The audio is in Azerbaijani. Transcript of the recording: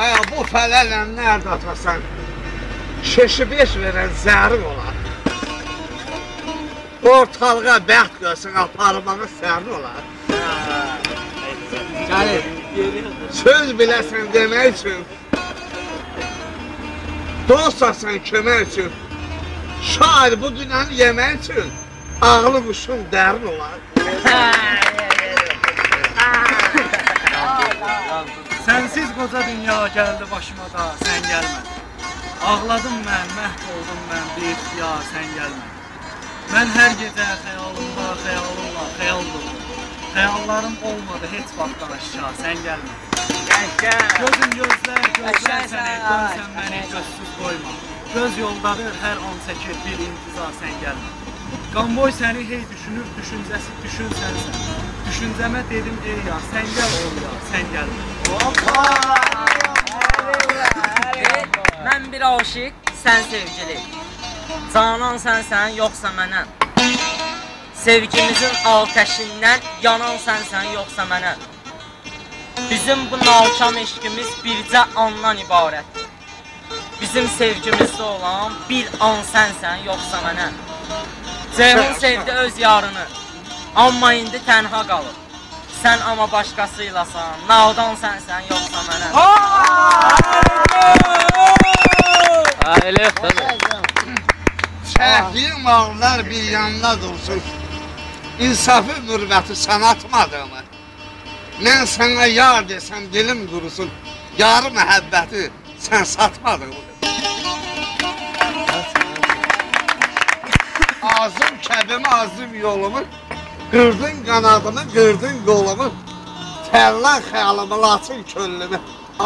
Aya bu fələlə nerede atasan? Şeşi beş verən zərin olar. Ortalığa bəxt görsün, aparmağı sərin olar. Gəlir. Söz biləsən demək üçün, dostasan kömək üçün, şair bu dünyanı yemək üçün, ağlı quşun dərin olar. Sənsiz qoca dünya gəldi başıma da, sən gəlmədin. Ağladım mən, məhv oldum mən, bir ixtiyar, sən gəlmədin. Mən hər gecə xəyalımda, xəyalımla, xəyal dolu. Xəyallarım olmadı heç vaxtdan aşağı, sən gəlmədin. Gözüm gözlər, gözlər səni, dönsən məni gözsüz qoyma. Göz yoldadır, hər an çəkir bir intizar, sən gəlmədin. Qamboy səni hey düşünür, düşüncəsi düşün sənsən. Düşüncəmə dedim ey yar, sən gəl ol ya, sən gəlmədin. Mən bir aşiq, sən sevgili. Canan sənsən, yoxsa mənəm. Sevgimizin atəşindən yanan sənsən, yoxsa mənəm. Bizim bu nalçam eşqimiz bircə andan ibarətdir. Bizim sevgimizdə olan bir an sənsən, yoxsa mənəm. Ceyhun sevdi öz yarını, amma indi tənha qalıb. Sən amma başqasıylasan, naldan sənsən, yoxsa mənəm. Elə yox da. Çəkdiyin mallar bir yanına dursun. İnsafı qürbəti sən atmadığımı. Mən sənə yar desəm dilim qurusun. Yarı məhəbbəti sən satmadığımı. Azım kəbimi, azım yolumu, qırdın qanadımı, qırdın qolumu, tərlan xəyalımı, laçın köllümü.